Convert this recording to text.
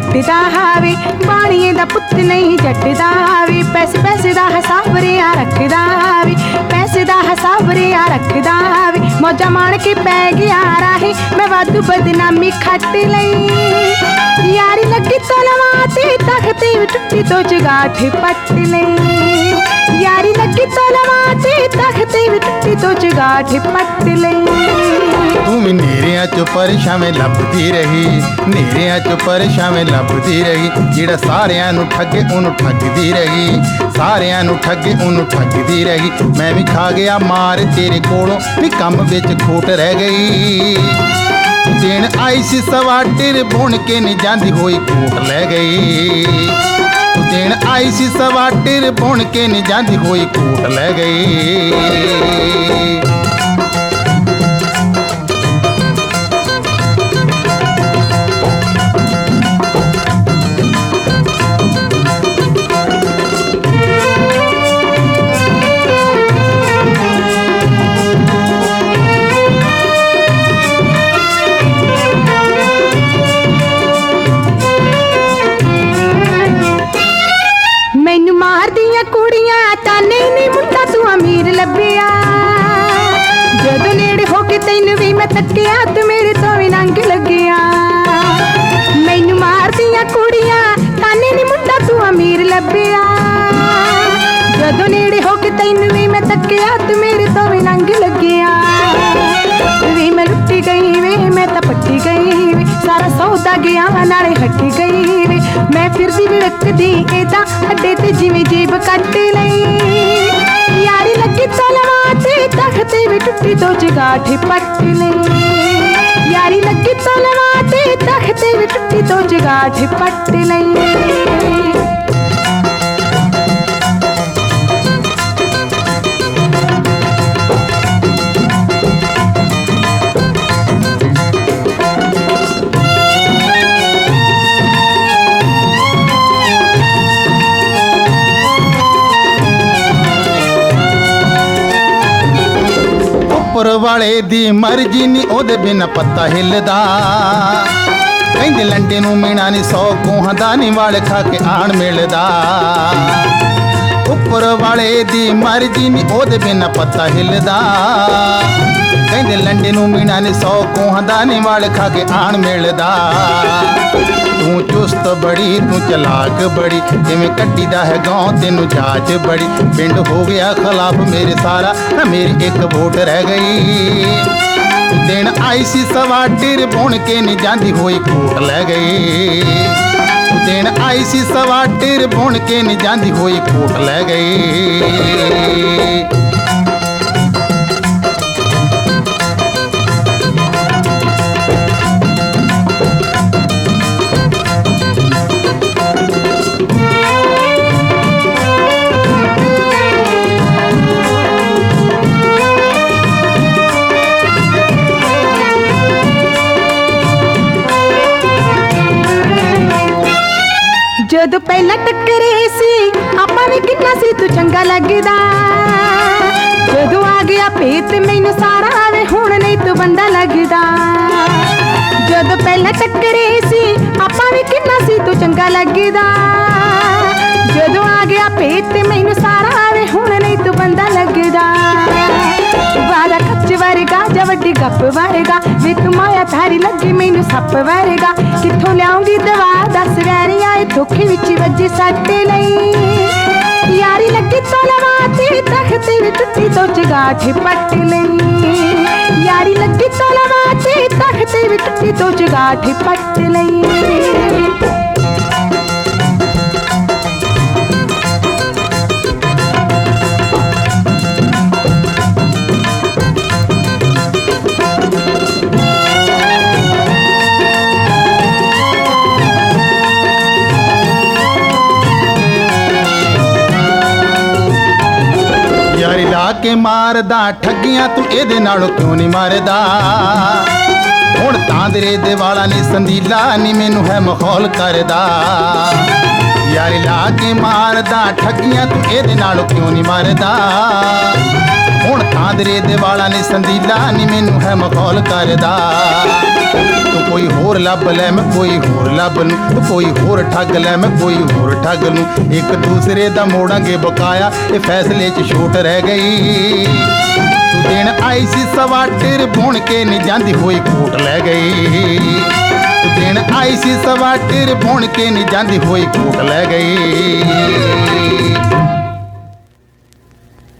ਜੱਟ ਦਾ ਹਾਵੇ ਬਾਣੀਏ ਦਾ ਪੁੱਤ ਨਹੀਂ ਜੱਟ ਦਾ ਹਾਵੇ ਪੈਸੇ ਪੈਸੇ ਦਾ ਹਿਸਾਬ ਰਿਆ ਰੱਖਦਾ ਹਾਵੇ ਪੈਸੇ ਦਾ ਹਿਸਾਬ ਰਿਆ ਰੱਖਦਾ ਹਾਵੇ ਮੌਜਾਂ ਮਾਣ ਕੇ ਪੈ ਗਿਆ ਰਾਹੀ ਮੈਂ ਵਾਧੂ ਬਦਨਾਮੀ ਖੱਟ ਲਈ ਯਾਰੀ ਲੱਗੀ ਤਲਵਾ ਤੇ ਤਖਤੇ ਵੀ ਟੁੱਟੀ ਤੋਂ ਜਗਾਠ ਪੱਟ ਲਈ ਯਾਰੀ ਲੱਗੀ ਤਲਵਾ ਤੇ ਤਖਤੇ ਵੀ ਟੁੱਟੀ ਤੋਂ ਜਗਾਠ ਪੱਟ ਲਈ ਤੂੰ ਵੀ ਨੇਰਿਆਂ ਚ ਪਰਛਾਵੇਂ ਲੱਭਦੀ ਰਹੀ ਨੇਰਿਆਂ ਚ ਪਰਛਾਵੇਂ ਲੱਭਦੀ ਰਹੀ, ਜਿਹੜਾ ਸਾਰਿਆਂ ਨੂੰ ਠੱਗੇ ਉਹਨੂੰ ਠੱਗਦੀ ਰਹੀ, ਸਾਰਿਆਂ ਨੂੰ ਠੱਗੇ ਉਹਨੂੰ ਠੱਗਦੀ ਰਹੀ। ਮੈਂ ਵੀ ਖਾ ਗਿਆ ਮਾਰ, ਤੇਰੇ ਕੋਲੋਂ ਵੀ ਕੰਮ ਵਿੱਚ ਖੋਟ ਰਹਿ ਗਈ। ਦੇਣ ਆਈ ਸੀ ਸਵਾਟਰ ਬੁਣ ਕੇ ਨਹੀਂ ਜਾਂਦੀ ਹੋਈ ਕੋਟ ਲੈ ਗਈ। ਦੇਣ ਆਈ ਸੀ ਸਵਾਟਰ ਬੁਣ ਕੇ ਨਹੀਂ ਜਾਂਦੀ ਹੋਈ ਕੋਟ ਲੈ ਗਈ। ਮੈਨੂੰ ਮਾਰਦੀਆਂ ਕੁੜੀਆਂ ਤਾਂ ਨਹੀਂ ਮੁੰਡਾ ਤੂੰ ਅਮੀਰ ਲੱਭਿਆ। ਜਦੋਂ ਨੇੜੇ ਹੋ ਕੇ ਤੈਨੂੰ ਵੀ ਮੈਂ ਤੱਕਿਆ, ਤੂੰ ਮੇਰੇ ਤੋਂ ਵੀ ਨੰਗ ਲੱਗਿਆ। ਮੈਨੂੰ ਮਾਰਦੀਆਂ ਕੁੜੀਆਂ ਤਾਨੇ ਨਹੀਂ ਮੁੰਡਾ ਤੂੰ ਅਮੀਰ ਲੱਭਿਆ। ਜਦੋਂ ਨੇੜੇ ਹੋ ਕੇ ਤੈਨੂੰ ਵੀ ਮੈਂ ਤੱਕਿਆ, ਤੂੰ ਮੇਰੇ ਤੋਂ ਵੀ ਨੰਗ ਲੱਗਿਆ। ਵੀ ਮੈਂ ਲੁੱਟੀ ਗਈ ਵੇ, ਮੈਂ ਤਾਂ ਪੱਟੀ ਗਈ ਸੌਦਾ ਗਿਆ ਨਾਲੇ ਹੱਟੀ ਗਈ ਵੇ। ਮੈਂ ਫਿਰਦੀ ਵਿੜਕਦੀ ਏਦਾਂ ਅੱਡੇ ਤੇ ਜਿਵੇਂ ਜੀਬ ਕੱਟ ਲਈ। ਯਾਰੀ ਲੱਗੀ ਤਲਵਾ ਤੇ, ਤਖਤੇ ਵੀ ਟੁੱਟੀ ਤੋਂ ਜਗਾਠ ਪੱਟ ਲਈ। ਯਾਰੀ ਲੱਗੀ ਤਲਵਾ ਤੇ, ਤਖਤੇ ਵੀ ਟੁੱਟੀ ਤੋਂ ਜਗਾਠ ਪੱਟ ਲਈ। ਉੱਪਰ ਵਾਲੇ ਦੀ ਮਰਜ਼ੀ ਨਹੀਂ ਉਹਦੇ ਬਿਨਾ ਪੱਤਾ ਹਿੱਲਦਾ। ਕਹਿੰਦੇ ਲੰਡੇ ਨੂੰ ਮੀਣਾ ਨਹੀਂ ਸੌ ਕੋਹਾਂ ਦਾ ਨਹੀਂ ਵਾਲ ਖਾ ਕੇ ਆਣ ਮਿਲਦਾ। ਉੱਪਰ ਵਾਲੇ ਦੀ ਮਰਜ਼ੀ ਨਹੀਂ ਉਹਦੇ ਬਿਨਾ ਪੱਤਾ ਹਿੱਲਦਾ। ਕਹਿੰਦੇ ਲੰਡੇ ਨੂੰ ਮੀਣਾ ਨੇ ਸੌ ਕੋਹਾਂ ਦਾ ਨਹੀਂ ਵਾਲ ਖਾ ਕੇ ਆਣ ਮਿਲਦਾ। ਤੂੰ ਚੁਸਤ ਬੜੀ, ਤੂੰ ਚਲਾਕ ਬੜੀ, ਜਿਵੇਂ ਕੱਢੀ ਦਾ ਹੈ ਗਾਂ ਤੈਨੂੰ ਜਾਚ ਬੜੀ। ਪਿੰਡ ਹੋ ਗਿਆ ਖਿਲਾਫ ਮੇਰੇ ਸਾਰਾ ਮੇਰੀ ਇੱਕ ਵੋਟ ਰਹਿ ਗਈ। ਦਿਨ ਆਈ ਸੀ ਸਵਾ ਸਵਾਟਰ ਬੁਣ ਕੇ ਨਹੀਂ ਜਾਂਦੀ ਹੋਈ ਕੋਟ ਲੈ ਗਈ। ਦਿਨ ਆਈ ਸੀ ਸਵਾ ਸਵਾਟਰ ਬੁਣ ਕੇ ਨਹੀਂ ਜਾਂਦੀ ਹੋਈ ਕੋਟ ਲੈ ਗਈ। ਜਦੋਂ ਪਹਿਲਾਂ ਟੱਕਰੇ ਸੀ ਆਪਾਂ ਵੀ ਕਿੰਨਾ ਸੀ ਤੂੰ ਚੰਗਾ ਲੱਗਦਾ ਜਦੋਂ ਆ ਗਿਆ ਭੇਤ ਮੈਨੂੰ ਸਾਰਾ ਵੇ ਹੁਣ ਨਹੀਂ ਤੂੰ ਬੰਦਾ ਲੱਗਦਾ ਜਦੋਂ ਪਹਿਲਾਂ ਟੱਕਰੇ ਸੀ ਆਪਾਂ ਵੀ ਕਿੰਨਾ ਸੀ ਤੂੰ ਚੰਗਾ ਲੱਗਦਾ ਜਦੋਂ ਆ ਗਿਆ ਭੇਤ ਮੈਨੂੰ ਸਾਰਾ ਵੇ ਹੁਣ ਨਹੀਂ ਤੂੰ ਬੰਦਾ ਲੱਗਦਾ ਵਾਦਾ ਕੱਚ ਵਰਗਾ ਜਾਂ ਵੱਡੀ ਗੱਪ ਵਰਗਾ ਵੇ ਤੂੰ ਮਾਇਆ ਧਾਰੀ ਲੱਗੀ ਮੈਨੂੰ ਸੱਪ ਵਰਗਾ ਕਿੱਥੋਂ ਲਿਆਉਂਗੀ ਦਵਾ ਦੱਸ ਵੈਰੀਆਂ ਇਹ ਧੋਖੇ ਵਿੱਚ ਵੱਜੀ ਸੱਟ ਲਈ ਯਾਰੀ ਲੱਗੀ ਤਲਵਾ ਤੇ ਤਖਤੇ ਵੀ ਟੁੱਟੀ ਤੋਂ ਜਗਾਠ ਪੱਟ ਲਈ ਯਾਰੀ ਲੱਗੀ ਤਲਵਾ ਤੇ ਤਖਤੇ ਕੇ ਮਾਰਦਾ, ਠੱਗੀਆਂ ਤੂੰ ਇਹਦੇ ਨਾਲੋਂ ਕਿਉਂ ਨਹੀਂ ਮਾਰਦਾ? ਹੁਣ ਤਾਂ ਤੇਰੇ ਦੇ ਵਾਲਾ ਨੇ ਸੰਦੀਲਾ ਨਹੀਂ ਮੈਨੂੰ ਹੈ ਮਖੌਲ ਕਰਦਾ। ਯਾਰ ਲਾ ਕੇ ਮਾਰਦਾ, ਠੱਗੀਆਂ ਤੂੰ ਇਹਦੇ ਨਾਲੋਂ ਕਿਉਂ ਨਹੀਂ ਮਾਰਦਾ? ਹੁਣ ਤਾਂ ਦੇ ਵਾਲਾ ਨੇ ਸੰਦੀਲਾ ਨੀ ਮੈਨੂੰ ਹੈ ਮਖੌਲ ਕਰਦਾ। ਤੂੰ ਕੋਈ ਹੋਰ ਲੱਭ ਲੈ, ਮੈਂ ਕੋਈ ਹੋਰ ਲੱਭ ਨੂੰ ਤੂੰ ਕੋਈ ਹੋਰ ਠੱਗ ਲੈ, ਮੈਂ ਕੋਈ ਹੋਰ ਠੱਗ ਨੂੰ ਇੱਕ ਦੂਸਰੇ ਦਾ ਮੋੜਾਂਗੇ ਬਕਾਇਆ, ਇਹ ਫੈਸਲੇ 'ਚ ਛੋਟ ਰਹਿ ਗਈ। ਤੂੰ ਦੇਣ ਆਈ ਸੀ ਸਵਾ ਟਿਰ ਬੁਣ ਕੇ ਨੀ ਜਾਂਦੀ ਹੋਈ ਕੋਟ ਲੈ ਗਈ। ਤੂੰ ਦੇਣ ਆਈ ਸੀ ਸਵਾ ਟਿਰ ਬੁਣ ਕੇ ਨੀ ਜਾਂਦੀ ਹੋਈ ਕੋਟ ਲੈ ਗਈ।